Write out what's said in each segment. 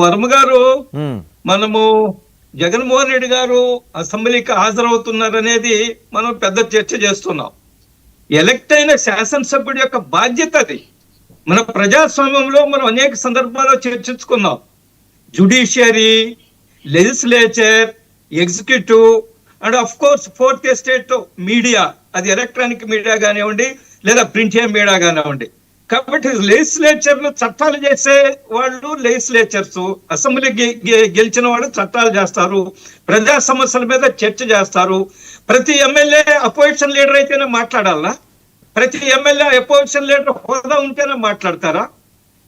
వర్మ గారు మనము జగన్మోహన్ రెడ్డి గారు అసెంబ్లీకి హాజరవుతున్నారనేది మనం పెద్ద చర్చ చేస్తున్నాం. ఎలక్ట్ అయిన శాసనసభ్యుడి యొక్క బాధ్యత అది. మన ప్రజాస్వామ్యంలో మనం అనేక సందర్భాల్లో చర్చించుకున్నాం. Judiciary legislature executive and of course fourth estate media అది ఎలక్ట్రానిక్ మీడియా కానివ్వండి లేదా ప్రింట్ మీడియా కానివ్వండి. కాబట్టి లెజిస్లేచర్లు చట్టాలు చేసే వాళ్ళు లెజిస్లేచర్స్ అసెంబ్లీ గెలిచిన వాళ్ళు చట్టాలు చేస్తారు. ప్రజా సమస్యల మీద చర్చ చేస్తారు. ప్రతి ఎమ్మెల్యే అపోజిషన్ లీడర్ అయితేనే మాట్లాడాలా? ప్రతి ఎమ్మెల్యే అపోజిషన్ లీడర్ హోదా ఉంటేనే మాట్లాడతారా?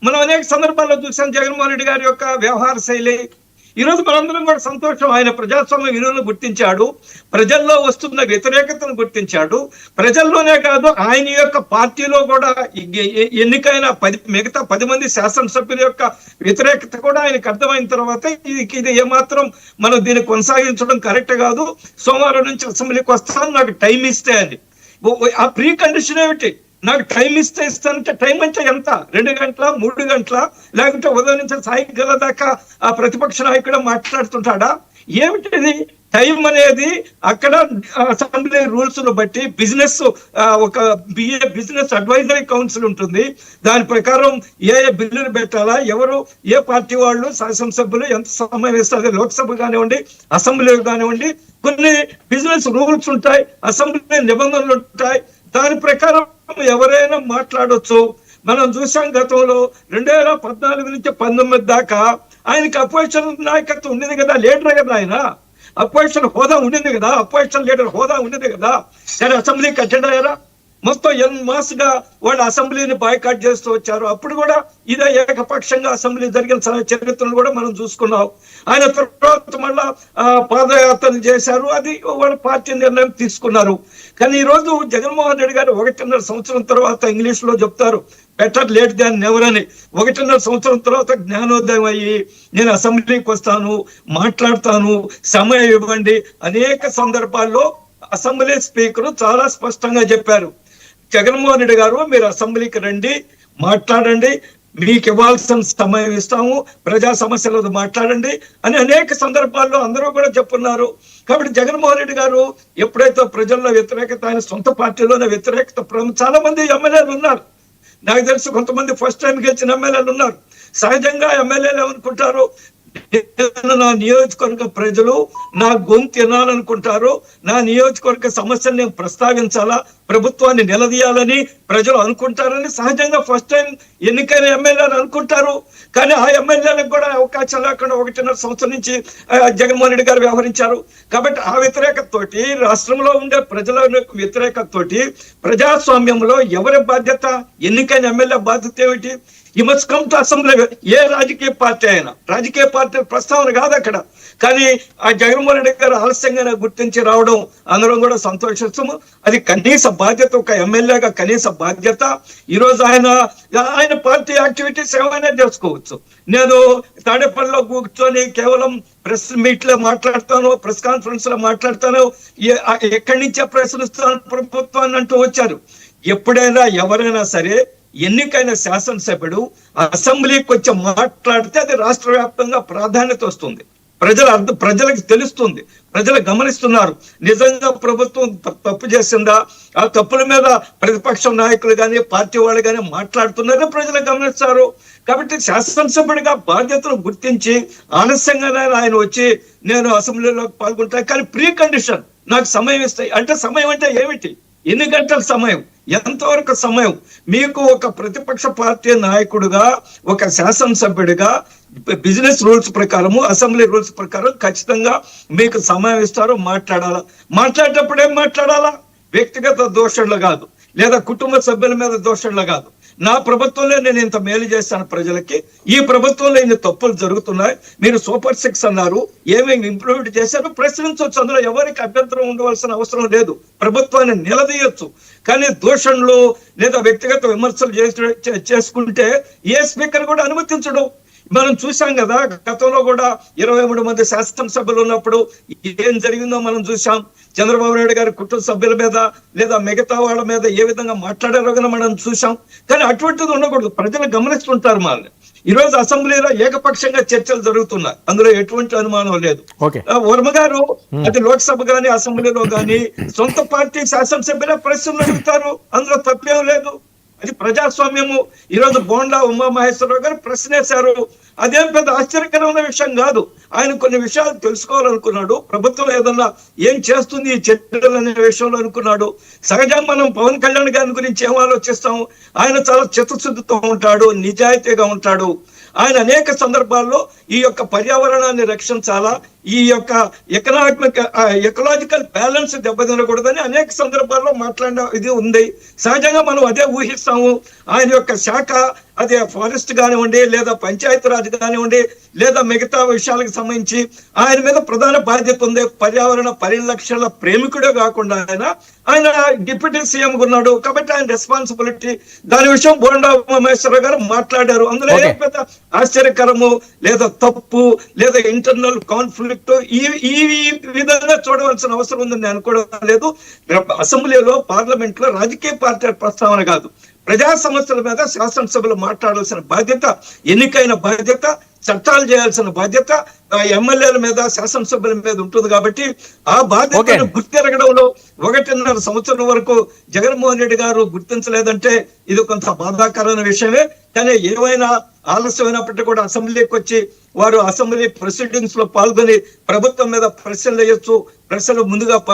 మనం అనేక సందర్భాల్లో చూసాం జగన్మోహన్ రెడ్డి గారి యొక్క వ్యవహార శైలి ఈ రోజు మనందరం కూడా సంతోషం. ఆయన ప్రజాస్వామ్య విలువలను గుర్తించాడు. ప్రజల్లో వస్తున్న వ్యతిరేకతను గుర్తించాడు. ప్రజల్లోనే కాదు ఆయన యొక్క పార్టీలో కూడా ఎన్నికైన పది మిగతా పది మంది శాసనసభ్యుల యొక్క వ్యతిరేకత కూడా ఆయనకు అర్థమైన తర్వాత ఇది ఇది ఏమాత్రం మనం దీన్ని కొనసాగించడం కరెక్ట్ కాదు. సోమవారం నుంచి అసెంబ్లీకి వస్తాను నాకు టైం ఇస్తే అని. ఓ- ఆ ప్రీ కండిషన్ ఏమిటి? నాకు టైం ఇస్తే ఇస్తానంటే టైం అంటే ఎంత? రెండు గంటల మూడు గంటల? లేకుంటే ఉదయం నుంచి సాయంకాలం దాకా ఆ ప్రతిపక్ష నాయకుడు మాట్లాడుతుంటాడా? ఏమిటిది? టైం అనేది అక్కడ అసెంబ్లీ రూల్స్ను బట్టి బిజినెస్ ఒక బిఏ బిజినెస్ అడ్వైజరీ కౌన్సిల్ ఉంటుంది. దాని ప్రకారం ఏ ఏ బిల్లులు పెట్టాలా ఎవరు ఏ పార్టీ వాళ్ళు శాసనసభ్యులు ఎంత సమయం ఇస్తారు లోక్సభ కానివ్వండి అసెంబ్లీ కానివ్వండి కొన్ని బిజినెస్ రూల్స్ ఉంటాయి అసెంబ్లీ నిబంధనలు ఉంటాయి. దాని ప్రకారం ఎవరైనా మాట్లాడొచ్చు. మనం చూసాం గతంలో రెండు వేల పద్నాలుగు నుంచి పంతొమ్మిది దాకా ఆయనకి అపోజిషన్ నాయకత్వం ఉండేది కదా లీడర్ కదా ఆయన. అపోజిషన్ హోదా ఉండింది కదా అపోజిషన్ లీడర్ హోదా ఉండేది కదా. సరే అసెంబ్లీకి అటెండ్ అయ్యారా? మొత్తం ఎన్ మాస్గా వాళ్ళు అసెంబ్లీని బాయ్కాట్ చేస్తూ వచ్చారు. అప్పుడు కూడా ఇదే ఏకపక్షంగా అసెంబ్లీ జరిగిన చరిత్రను కూడా మనం చూసుకున్నాం. ఆయన తర్వాత మళ్ళా పాదయాత్రలు చేశారు. అది వాళ్ళ పార్టీ నిర్ణయం తీసుకున్నారు. కానీ ఈ రోజు జగన్మోహన్ రెడ్డి గారు ఒకటిన్నర సంవత్సరం తర్వాత ఇంగ్లీష్లో చెప్తారు బెటర్ లేట్ దాన్ నెవర్ అని. ఒకటిన్నర సంవత్సరం తర్వాత జ్ఞానోదయం అయ్యి నేను అసెంబ్లీకి వస్తాను మాట్లాడతాను సమయం ఇవ్వండి అనేక సందర్భాల్లో అసెంబ్లీ స్పీకర్ చాలా స్పష్టంగా చెప్పారు. జగన్మోహన్ రెడ్డి గారు మీరు అసెంబ్లీకి రండి మాట్లాడండి మీకు ఇవ్వాల్సిన సమయం ఇస్తాము ప్రజా సమస్యల మాట్లాడండి అని అనేక సందర్భాల్లో అందరూ కూడా చెప్పున్నారు. కాబట్టి జగన్మోహన్ రెడ్డి గారు ఎప్పుడైతే ప్రజల్లో వ్యతిరేకత ఆయన సొంత పార్టీలోనే వ్యతిరేకత చాలా మంది ఎమ్మెల్యేలు ఉన్నారు. నాకు తెలుసు కొంతమంది ఫస్ట్ టైం గెలిచిన ఎమ్మెల్యేలు ఉన్నారు. సహజంగా ఎమ్మెల్యేలు ఏమనుకుంటారు? నా నియోజకవర్గ ప్రజలు నా గొంతు వినాలనుకుంటారు నా నియోజకవర్గ సమస్యను నేను ప్రస్తావించాలా? ప్రభుత్వాన్ని నిలదీయాలని ప్రజలు అనుకుంటారని సహజంగా ఫస్ట్ టైం ఎన్నికైన ఎమ్మెల్యేలు అనుకుంటారు. కానీ ఆ ఎమ్మెల్యేలకు కూడా అవకాశం లేకుండా ఒకటిన్నర సంవత్సరం నుంచి జగన్మోహన్ రెడ్డి గారు వ్యవహరించారు. కాబట్టి ఆ వ్యతిరేకత తోటి రాష్ట్రంలో ఉండే ప్రజల యొక్క తోటి ప్రజాస్వామ్యంలో ఎవరి బాధ్యత? ఎన్నికైన ఎమ్మెల్యే బాధ్యత ఏమిటి? He must come to assembly ఏ రాజకీయ పార్టీ అయినా. రాజకీయ పార్టీ ప్రస్తావన కాదు అక్కడ. కానీ ఆ జగన్మోహన్ రెడ్డి గారు ఆలస్యంగా గుర్తించి రావడం అందరం కూడా సంతోషిస్తాము అది కనీస బాధ్యత ఒక ఎమ్మెల్యేగా కనీస బాధ్యత. ఈ రోజు ఆయన ఆయన పార్టీ యాక్టివిటీస్ ఏమైనా చేసుకోవచ్చు నేను తాడేపల్లిలో కూర్చొని కేవలం ప్రెస్ మీట్లో మాట్లాడతాను ప్రెస్ కాన్ఫరెన్స్లో మాట్లాడతాను ఎక్కడి నుంచే ప్రశ్నిస్తాను ప్రభుత్వాన్ని అంటూ వచ్చారు. ఎప్పుడైనా ఎవరైనా సరే ఎన్నికైన శాసనసభ్యుడు అసెంబ్లీకి వచ్చి మాట్లాడితే అది రాష్ట్ర వ్యాప్తంగా ప్రాధాన్యత వస్తుంది. ప్రజల అర్థం ప్రజలకు తెలుస్తుంది. ప్రజలు గమనిస్తున్నారు. నిజంగా ప్రభుత్వం తప్పు చేసిందా? ఆ తప్పుల మీద ప్రతిపక్ష నాయకులు కానీ పార్టీ వాళ్ళు కానీ మాట్లాడుతున్నారని ప్రజలు గమనిస్తారు. కాబట్టి శాసనసభ్యుడిగా బాధ్యతను గుర్తించి ఆలస్యంగానే ఆయన వచ్చి నేను అసెంబ్లీలో పాల్గొంటాను కానీ ప్రీ కండిషన్ నాకు సమయం ఇస్తాయి. అంటే సమయం అంటే ఏమిటి? ఎన్ని గంటల సమయం? ఎంతవరకు సమయం? మీకు ఒక ప్రతిపక్ష పార్టీ నాయకుడుగా ఒక శాసనసభ్యుడిగా బిజినెస్ రూల్స్ ప్రకారము అసెంబ్లీ రూల్స్ ప్రకారం ఖచ్చితంగా మీకు సమయం ఇస్తారు మాట్లాడాలా? మాట్లాడేటప్పుడు ఏం మాట్లాడాలా? వ్యక్తిగత దోషణలు కాదు లేదా కుటుంబ సభ్యుల మీద దోషణలు కాదు. నా ప్రభుత్వంలో నేను ఇంత మేలు చేశాను ప్రజలకి ఈ ప్రభుత్వంలో ఇన్ని తప్పులు జరుగుతున్నాయి మీరు సూపర్ సిక్స్ అన్నారు ఏమేమి ఇంప్రూవ్మెంట్ చేశారు ప్రశ్నించవచ్చు అందులో ఎవరికి అభ్యంతరం ఉండవలసిన అవసరం లేదు. ప్రభుత్వాన్ని నిలదీయొచ్చు. కానీ దూషణలు లేదా వ్యక్తిగత విమర్శలు చేసుకుంటే ఏ స్పీకర్ కూడా అనుమతించడం. మనం చూసాం కదా గతంలో కూడా ఇరవై మూడు మంది శాసనసభ్యులు ఉన్నప్పుడు ఏం జరిగిందో మనం చూసాం చంద్రబాబు నాయుడు గారి కుటుంబ సభ్యుల మీద లేదా మిగతా వాళ్ళ మీద ఏ విధంగా మాట్లాడారో కూడా మనం చూసాం కానీ అటువంటిది ఉండకూడదు. ప్రజలు గమనిస్తుంటారు మనల్ని. ఈ రోజు అసెంబ్లీలో ఏకపక్షంగా చర్చలు జరుగుతున్నాయి. అందులో ఎటువంటి అనుమానం లేదు. వర్మ గారు అది లోక్సభ గాని అసెంబ్లీలో గాని సొంత పార్టీ శాసనసభ్యులే ప్రశ్నలు అడుగుతారు. అందులో తప్పేం లేదు. అది ప్రజాస్వామ్యము. ఈ రోజు బోండా ఉమామహేశ్వరరావు గారు ప్రశ్నేశారు. అదేం పెద్ద ఆశ్చర్యకరమైన విషయం కాదు. ఆయన కొన్ని విషయాలు తెలుసుకోవాలనుకున్నాడు. ప్రభుత్వం ఏదన్నా ఏం చేస్తుంది ఈ చర్చలు అనే విషయంలో అనుకున్నాడు. సహజం మనం పవన్ కళ్యాణ్ గారి గురించి ఏం ఆలోచిస్తాం? ఆయన చాలా చిత్తశుద్ధితో ఉంటాడు నిజాయితీగా ఉంటాడు. ఆయన అనేక సందర్భాల్లో ఈ యొక్క పర్యావరణాన్ని రక్షించాలా? ఈ యొక్క ఎకనామిక్ ఎకలాజికల్ బ్యాలెన్స్ దెబ్బతినకూడదని అనేక సందర్భాల్లో మాట్లాడిన ఇది ఉంది. సహజంగా మనం అదే ఊహిస్తాము. ఆయన యొక్క శాఖ అదే ఫారెస్ట్ కానివ్వండి లేదా పంచాయతీ రాజ్ కానివ్వండి లేదా మిగతా విషయాలకు సంబంధించి ఆయన మీద ప్రధాన బాధ్యత ఉంది. పర్యావరణ పరిరక్షణ ప్రేమికుడే కాకుండా ఆయన ఆయన డిప్యూటీ సీఎం ఉన్నాడు. కాబట్టి ఆయన రెస్పాన్సిబిలిటీ దాని విషయం బోండా ఉమామేశ్వర గారు మాట్లాడారు. అందులో. ఏం పెద్ద ఆశ్చర్యకరము లేదా తప్పు లేదా ఇంటర్నల్ కాన్ఫ్లిక్ట్ ఈ ఈ విధంగా చూడవలసిన అవసరం ఉందని అనుకోవడం లేదు అసెంబ్లీలో పార్లమెంట్లో రాజకీయ పార్టీ ప్రస్తావన కాదు. ప్రజా సమస్యల మీద శాసనసభలో మాట్లాడాల్సిన బాధ్యత ఎన్నికైన బాధ్యత చట్టాలు చేయాల్సిన బాధ్యత ఎమ్మెల్యేల మీద శాసనసభ్యుల మీద ఉంటుంది కాబట్టి ఆ బాధ్యతను. గుర్తిరగడంలో ఒకటిన్నర సంవత్సరం వరకు జగన్మోహన్ రెడ్డి గారు గుర్తించలేదంటే ఇది కొంత బాధాకరమైన విషయమే కానీ ఏమైనా ఆలస్యమైనప్పటికీ కూడా అసెంబ్లీకి వచ్చి వారు అసెంబ్లీ ప్రొసీడింగ్స్లో పాల్గొని ప్రభుత్వం మీద ప్రశ్నలు వేయొచ్చు ప్రశ్నలు ముందుగా